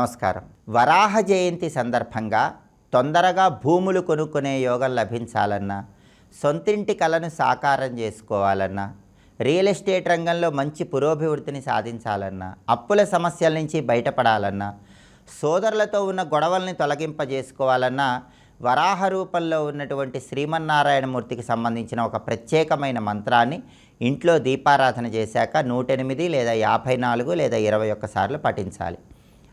నమస్కారం. వరాహ జయంతి సందర్భంగా తొందరగా భూములు కొనుక్కునే యోగం లభించాలన్నా సొంతింటి కలను సాకారం చేసుకోవాలన్నా రియల్ ఎస్టేట్ రంగంలో మంచి పురోభివృద్ధిని సాధించాలన్నా అప్పుల సమస్యల నుంచి బయటపడాలన్నా సోదరులతో ఉన్న గొడవల్ని తొలగింపజేసుకోవాలన్నా వరాహ రూపంలో ఉన్నటువంటి శ్రీమన్నారాయణమూర్తికి సంబంధించిన ఒక ప్రత్యేకమైన మంత్రాన్ని ఇంట్లో దీపారాధన చేశాక నూటెనిమిది లేదా యాభై నాలుగు లేదా ఇరవై ఒక్కసార్లు పఠించాలి.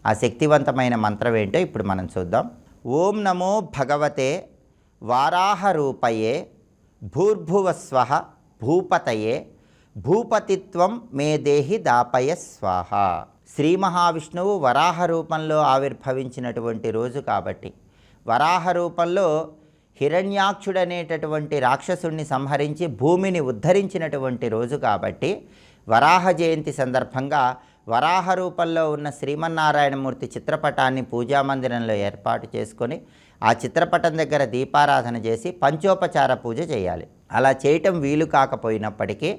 ఆ శక్తివంతమైన మంత్రం ఏంటో ఇప్పుడు మనం చూద్దాం. ఓం నమో భగవతే వారాహ రూపయే భూర్భువస్వ భూపతయే భూపతిత్వం మే దేహి దాపయ స్వాహ. శ్రీ మహావిష్ణువు వరాహ రూపంలో ఆవిర్భవించినటువంటి రోజు కాబట్టి వరాహ రూపంలో హిరణ్యాక్షుడనేటటువంటి రాక్షసుణ్ణి సంహరించి భూమిని ఉద్ధరించినటువంటి రోజు కాబట్టి వరాహ జయంతి సందర్భంగా వరాహ రూపంలో ఉన్న శ్రీమన్నారాయణమూర్తి చిత్రపటాన్ని పూజామందిరంలో ఏర్పాటు చేసుకొని ఆ చిత్రపటం దగ్గర దీపారాధన చేసి పంచోపచార పూజ చేయాలి. అలా చేయటం వీలు కాకపోయినప్పటికీ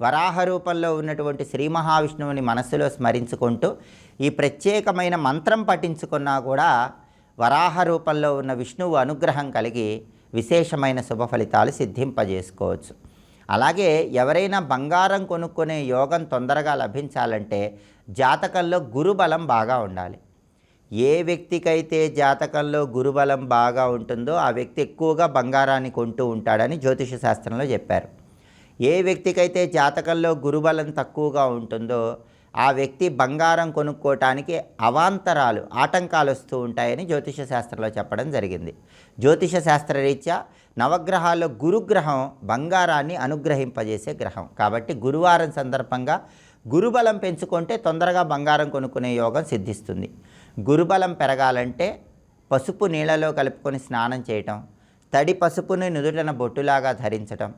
వరాహ రూపంలో ఉన్నటువంటి శ్రీ మహావిష్ణువుని మనస్సులో స్మరించుకుంటూ ఈ ప్రత్యేకమైన మంత్రం పఠించుకున్నా కూడా వరాహ రూపంలో ఉన్న విష్ణువు అనుగ్రహం కలిగి విశేషమైన శుభ ఫలితాలు సిద్ధింపజేసుకోవచ్చు. అలాగే ఎవరైనా బంగారం కొనుక్కునే యోగం తొందరగా లభించాలంటే జాతకంలో గురుబలం బాగా ఉండాలి. ఏ వ్యక్తికైతే జాతకంలో గురుబలం బాగా ఉంటుందో ఆ వ్యక్తి ఎక్కువగా బంగారాన్ని కొంటూ ఉంటాడని జ్యోతిష శాస్త్రంలో చెప్పారు. ఏ వ్యక్తికైతే జాతకంలో గురుబలం తక్కువగా ఉంటుందో ఆ వ్యక్తి బంగారం కొనుక్కోవటానికి అవాంతరాలు ఆటంకాలు వస్తూ ఉంటాయని జ్యోతిష శాస్త్రంలో చెప్పడం జరిగింది. జ్యోతిష శాస్త్రరీత్యా నవగ్రహాల్లో గురుగ్రహం బంగారాన్ని అనుగ్రహింపజేసే గ్రహం. కాబట్టి గురువారం సందర్భంగా గురుబలం పెంచుకుంటే తొందరగా బంగారం కొనుక్కునే యోగం సిద్ధిస్తుంది. గురుబలం పెరగాలంటే పసుపు నీళ్ళలో కలుపుకొని స్నానం చేయటం తడి పసుపుని నుదుటన బొట్టులాగా ధరించటం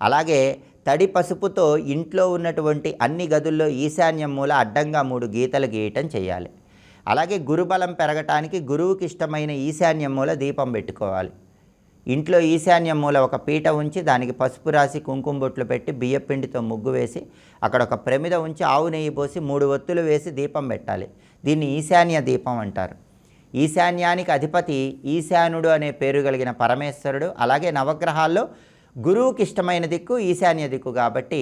అలాగే తడి పసుపుతో ఇంట్లో ఉన్నటువంటి అన్ని గదుల్లో ఈశాన్యం మూల అడ్డంగా మూడు గీతలు గీయటం చేయాలి. అలాగే గురుబలం పెరగటానికి గురువుకి ఇష్టమైన ఈశాన్యం మూల దీపం పెట్టుకోవాలి. ఇంట్లో ఈశాన్యం మూల ఒక పీట ఉంచి దానికి పసుపు రాసి కుంకుమ బొట్లు పెట్టి బియ్యపిండితో ముగ్గు వేసి అక్కడ ఒక ప్రమిద ఉంచి ఆవు నెయ్యి పోసి మూడు ఒత్తులు వేసి దీపం పెట్టాలి. దీన్ని ఈశాన్య దీపం అంటారు. ఈశాన్యానికి అధిపతి ఈశానుడు అనే పేరు కలిగిన పరమేశ్వరుడు అలాగే నవగ్రహాల్లో గురువుకి ఇష్టమైన దిక్కు ఈశాన్య దిక్కు కాబట్టి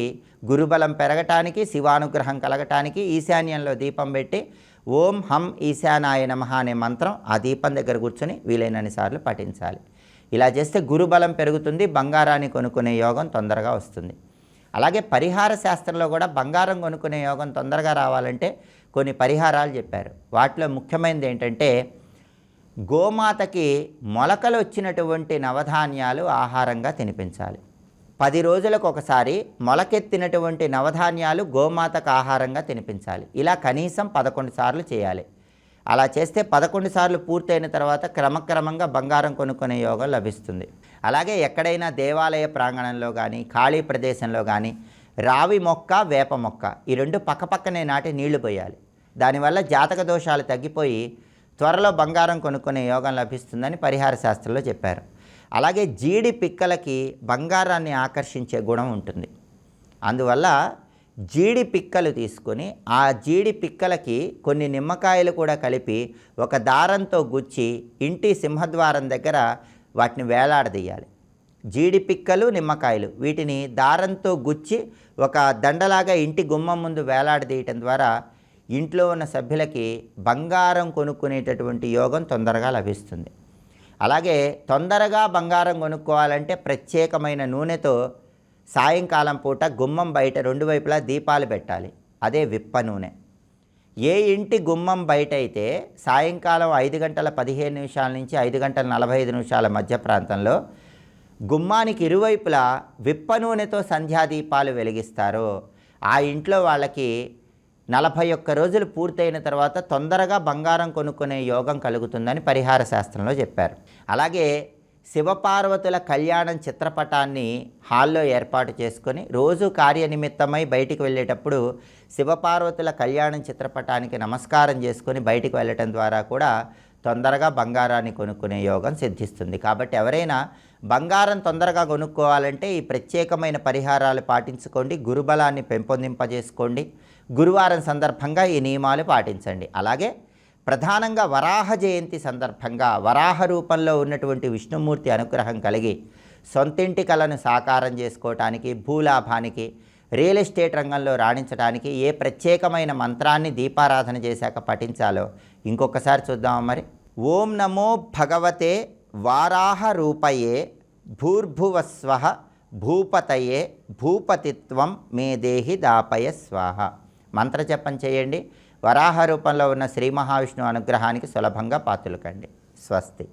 గురుబలం పెరగటానికి శివానుగ్రహం కలగటానికి ఈశాన్యంలో దీపం పెట్టి ఓం హం ఈశానాయ నమ అనే మంత్రం ఆ దీపం దగ్గర కూర్చొని వీలైనన్ని సార్లు పఠించాలి. ఇలా చేస్తే గురుబలం పెరుగుతుంది బంగారాన్ని కొనుక్కునే యోగం తొందరగా వస్తుంది. అలాగే పరిహార శాస్త్రంలో కూడా బంగారం కొనుక్కునే యోగం తొందరగా రావాలంటే కొన్ని పరిహారాలు చెప్పారు. వాటిలో ముఖ్యమైనది ఏంటంటే గోమాతకి మొలకలు వచ్చినటువంటి నవధాన్యాలు ఆహారంగా తినిపించాలి. పది రోజులకు ఒకసారి మొలకెత్తినటువంటి నవధాన్యాలు గోమాతకు ఆహారంగా తినిపించాలి. ఇలా కనీసం పదకొండు సార్లు చేయాలి. అలా చేస్తే పదకొండు సార్లు పూర్తయిన తర్వాత క్రమక్రమంగా బంగారం కొనుక్కునే యోగం లభిస్తుంది. అలాగే ఎక్కడైనా దేవాలయ ప్రాంగణంలో కానీ ఖాళీ ప్రదేశంలో కానీ రావి మొక్క వేప మొక్క ఈ రెండు పక్కపక్కనే నాటి నీళ్ళు పోయాలి. దానివల్ల జాతక దోషాలు తగ్గిపోయి త్వరలో బంగారం కొనుక్కునే యోగం లభిస్తుందని పరిహార శాస్త్రంలో చెప్పారు. అలాగే జీడి పిక్కలకి బంగారాన్ని ఆకర్షించే గుణం ఉంటుంది. అందువల్ల జీడి పిక్కలు తీసుకొని ఆ జీడి పిక్కలకి కొన్ని నిమ్మకాయలు కూడా కలిపి ఒక దారంతో గుచ్చి ఇంటి సింహద్వారం దగ్గర వాటిని వేలాడదీయాలి. జీడి పిక్కలు నిమ్మకాయలు వీటిని దారంతో గుచ్చి ఒక దండలాగా ఇంటి గుమ్మం ముందు వేలాడదీయటం ద్వారా ఇంట్లో ఉన్న సభ్యులకి బంగారం కొనుక్కునేటటువంటి యోగం తొందరగా లభిస్తుంది. అలాగే తొందరగా బంగారం కొనుక్కోవాలంటే ప్రత్యేకమైన నూనెతో సాయంకాలం పూట గుమ్మం బయట రెండు వైపులా దీపాలు పెట్టాలి. అదే విప్ప నూనె. ఏ ఇంటి గుమ్మం బయట అయితే సాయంకాలం ఐదు గంటల పదిహేను నిమిషాల నుంచి ఐదు గంటల నలభై ఐదు నిమిషాల మధ్య ప్రాంతంలో గుమ్మానికి ఇరువైపులా విప్ప నూనెతో సంధ్యాదీపాలు వెలిగిస్తారో ఆ ఇంట్లో వాళ్ళకి నలభై ఒక్క రోజులు పూర్తయిన తర్వాత తొందరగా బంగారం కొనుక్కునే యోగం కలుగుతుందని పరిహార శాస్త్రంలో చెప్పారు. అలాగే శివపార్వతుల కళ్యాణం చిత్రపటాన్ని హాల్లో ఏర్పాటు చేసుకొని రోజు కార్యనిమిత్తమై బయటికి వెళ్ళేటప్పుడు శివపార్వతుల కళ్యాణం చిత్రపటానికి నమస్కారం చేసుకొని బయటికి వెళ్ళటం ద్వారా కూడా తొందరగా బంగారాన్ని కొనుక్కునే యోగం సిద్ధిస్తుంది. కాబట్టి ఎవరైనా బంగారం తొందరగా కొనుక్కోవాలంటే ఈ ప్రత్యేకమైన పరిహారాలు పాటించుకోండి గురుబలాన్ని పెంపొందింపజేసుకోండి గురువారం సందర్భంగా ఈ నియమాలు పాటించండి. అలాగే ప్రధానంగా వరాహ జయంతి సందర్భంగా వరాహ రూపంలో ఉన్నటువంటి విష్ణుమూర్తి అనుగ్రహం కలిగి సొంతింటి కళను సాకారం చేసుకోవటానికి భూలాభానికి రియల్ ఎస్టేట్ రంగంలో రాణించడానికి ఏ ప్రత్యేకమైన మంత్రాన్ని దీపారాధన చేశాక పఠించాలో ఇంకొకసారి చూద్దామా మరి. ఓం నమో భగవతే వారాహ రూపయే భూర్భువస్వ భూపతయే భూపతిత్వం మే దేహి దాపయ స్వాహ. మంత్రజపం చేయండి. వరాహ రూపంలో ఉన్న శ్రీ మహావిష్ణువు అనుగ్రహానికి సులభంగా పాత్రలు కండి. స్వస్తి.